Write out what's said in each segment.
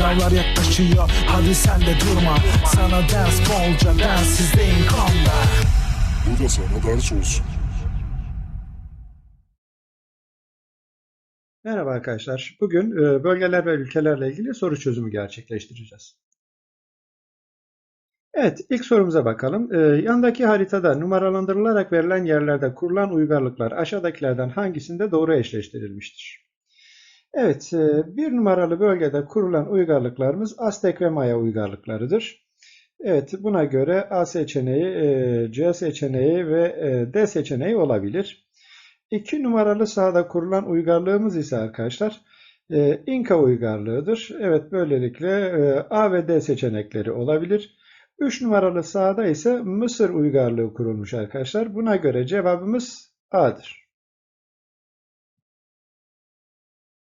Sınavlar yaklaşıyor hadi sen de durma Sana ders bolca densizdeyim konda Bu da sana ders olsun. Merhaba arkadaşlar. Bugün e, bölgeler ve ülkelerle ilgili soru çözümü gerçekleştireceğiz. Evet, ilk sorumuza bakalım. E, Yandaki haritada numaralandırılarak verilen yerlerde kurulan uygarlıklar aşağıdakilerden hangisinde doğru eşleştirilmiştir? Evet, e, bir numaralı bölgede kurulan uygarlıklarımız Aztek ve Maya uygarlıklarıdır. Evet, buna göre A seçeneği, e, C seçeneği ve e, D seçeneği olabilir. 2 numaralı sahada kurulan uygarlığımız ise arkadaşlar İnka uygarlığıdır. Evet böylelikle A ve D seçenekleri olabilir. 3 numaralı sahada ise Mısır uygarlığı kurulmuş arkadaşlar. Buna göre cevabımız A'dır.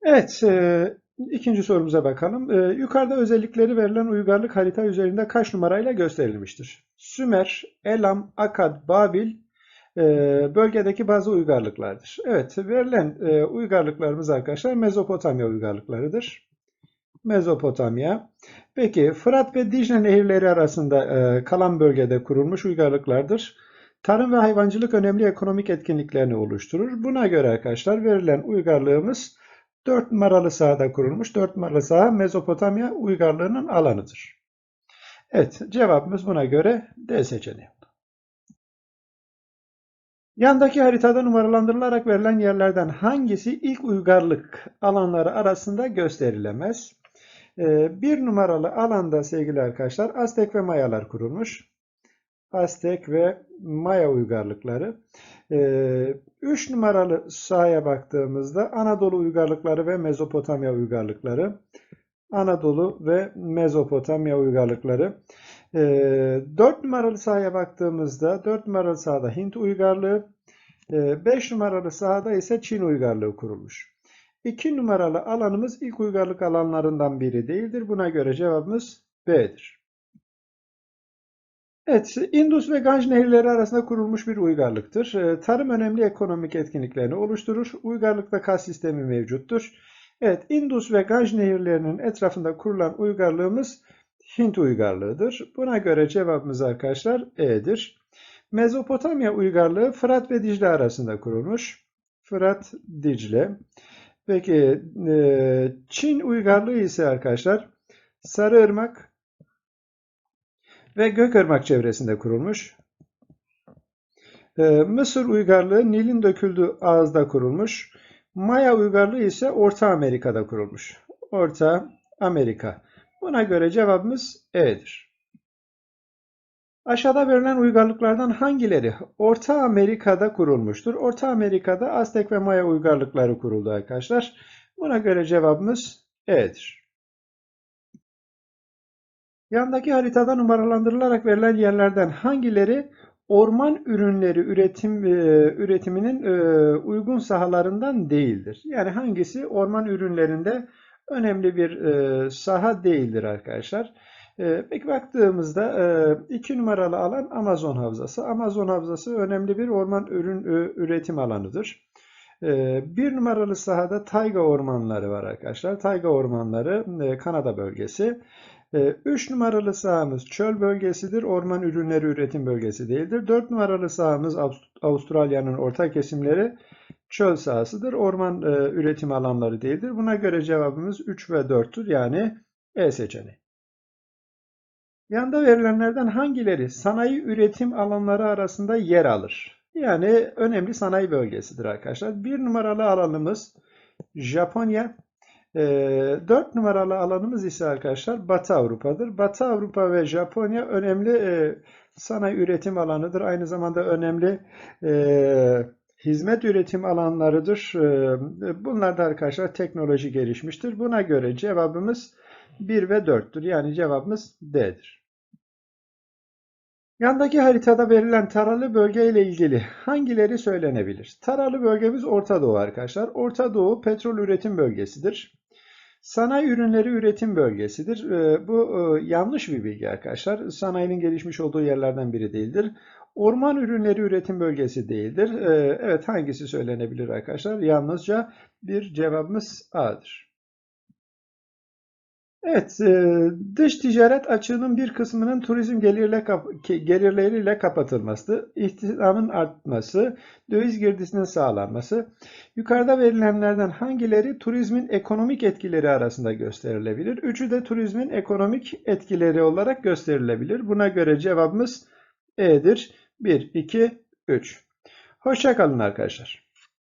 Evet, e, ikinci sorumuza bakalım. E, yukarıda özellikleri verilen uygarlık harita üzerinde kaç numarayla gösterilmiştir? Sümer, Elam, Akkad, Babil e, bölgedeki bazı uygarlıklardır. Evet, verilen e, uygarlıklarımız arkadaşlar Mezopotamya uygarlıklarıdır. Mezopotamya. Peki Fırat ve Dicle nehirleri arasında e, kalan bölgede kurulmuş uygarlıklardır. Tarım ve hayvancılık önemli ekonomik etkinliklerini oluşturur. Buna göre arkadaşlar verilen uygarlığımız 4 numaralı sahada kurulmuş. 4 numaralı saha Mezopotamya uygarlığının alanıdır. Evet, cevabımız buna göre D seçeneği. Yandaki haritada numaralandırılarak verilen yerlerden hangisi ilk uygarlık alanları arasında gösterilemez? Ee, bir numaralı alanda sevgili arkadaşlar Aztek ve Mayalar kurulmuş. Aztek ve Maya uygarlıkları. Ee, üç numaralı sahaya baktığımızda Anadolu uygarlıkları ve Mezopotamya uygarlıkları. Anadolu ve Mezopotamya uygarlıkları. E, 4 numaralı sahaya baktığımızda 4 numaralı sahada Hint uygarlığı, 5 numaralı sahada ise Çin uygarlığı kurulmuş. 2 numaralı alanımız ilk uygarlık alanlarından biri değildir. Buna göre cevabımız B'dir. Evet, Indus ve Ganj nehirleri arasında kurulmuş bir uygarlıktır. E, Tarım önemli ekonomik etkinliklerini oluşturur. Uygarlıkta kas sistemi mevcuttur. Evet, Indus ve Ganj nehirlerinin etrafında kurulan uygarlığımız Hint uygarlığıdır. Buna göre cevabımız arkadaşlar E'dir. Mezopotamya uygarlığı Fırat ve Dicle arasında kurulmuş. Fırat, Dicle. Peki e, Çin uygarlığı ise arkadaşlar Sarıırmak ve Gökırmak çevresinde kurulmuş. E, Mısır uygarlığı Nil'in döküldüğü ağızda kurulmuş. Maya uygarlığı ise Orta Amerika'da kurulmuş. Orta Amerika. Buna göre cevabımız E'dir. Aşağıda verilen uygarlıklardan hangileri Orta Amerika'da kurulmuştur? Orta Amerika'da Aztek ve Maya uygarlıkları kuruldu arkadaşlar. Buna göre cevabımız E'dir. Yandaki haritada numaralandırılarak verilen yerlerden hangileri orman ürünleri üretim e, üretiminin e, uygun sahalarından değildir? Yani hangisi orman ürünlerinde önemli bir e, saha değildir arkadaşlar. Peki baktığımızda e, iki numaralı alan Amazon Havzası. Amazon Havzası önemli bir orman ürün üretim alanıdır. E, bir numaralı sahada tayga ormanları var arkadaşlar. Tayga ormanları e, Kanada bölgesi. 3 numaralı sahamız çöl bölgesidir. Orman ürünleri üretim bölgesi değildir. 4 numaralı sahamız Avustralya'nın orta kesimleri çöl sahasıdır. Orman e, üretim alanları değildir. Buna göre cevabımız 3 ve 4'tür. Yani E seçeneği. Yanda verilenlerden hangileri sanayi üretim alanları arasında yer alır? Yani önemli sanayi bölgesidir arkadaşlar. Bir numaralı alanımız Japonya. E, 4 numaralı alanımız ise arkadaşlar Batı Avrupa'dır. Batı Avrupa ve Japonya önemli e, sanayi üretim alanıdır. Aynı zamanda önemli e, hizmet üretim alanlarıdır. Ee, bunlar da arkadaşlar teknoloji gelişmiştir. Buna göre cevabımız 1 ve 4'tür. Yani cevabımız D'dir. Yandaki haritada verilen taralı bölge ile ilgili hangileri söylenebilir? Taralı bölgemiz Orta Doğu arkadaşlar. Orta Doğu petrol üretim bölgesidir. Sanayi ürünleri üretim bölgesidir. Ee, bu e, yanlış bir bilgi arkadaşlar. Sanayinin gelişmiş olduğu yerlerden biri değildir. Orman ürünleri üretim bölgesi değildir. Ee, evet hangisi söylenebilir arkadaşlar? Yalnızca bir cevabımız A'dır. Evet, e, dış ticaret açığının bir kısmının turizm gelirleriyle kapatılması, istihdamın artması, döviz girdisinin sağlanması. Yukarıda verilenlerden hangileri turizmin ekonomik etkileri arasında gösterilebilir? Üçü de turizmin ekonomik etkileri olarak gösterilebilir. Buna göre cevabımız E'dir. 1, 2, 3. Hoşça kalın arkadaşlar.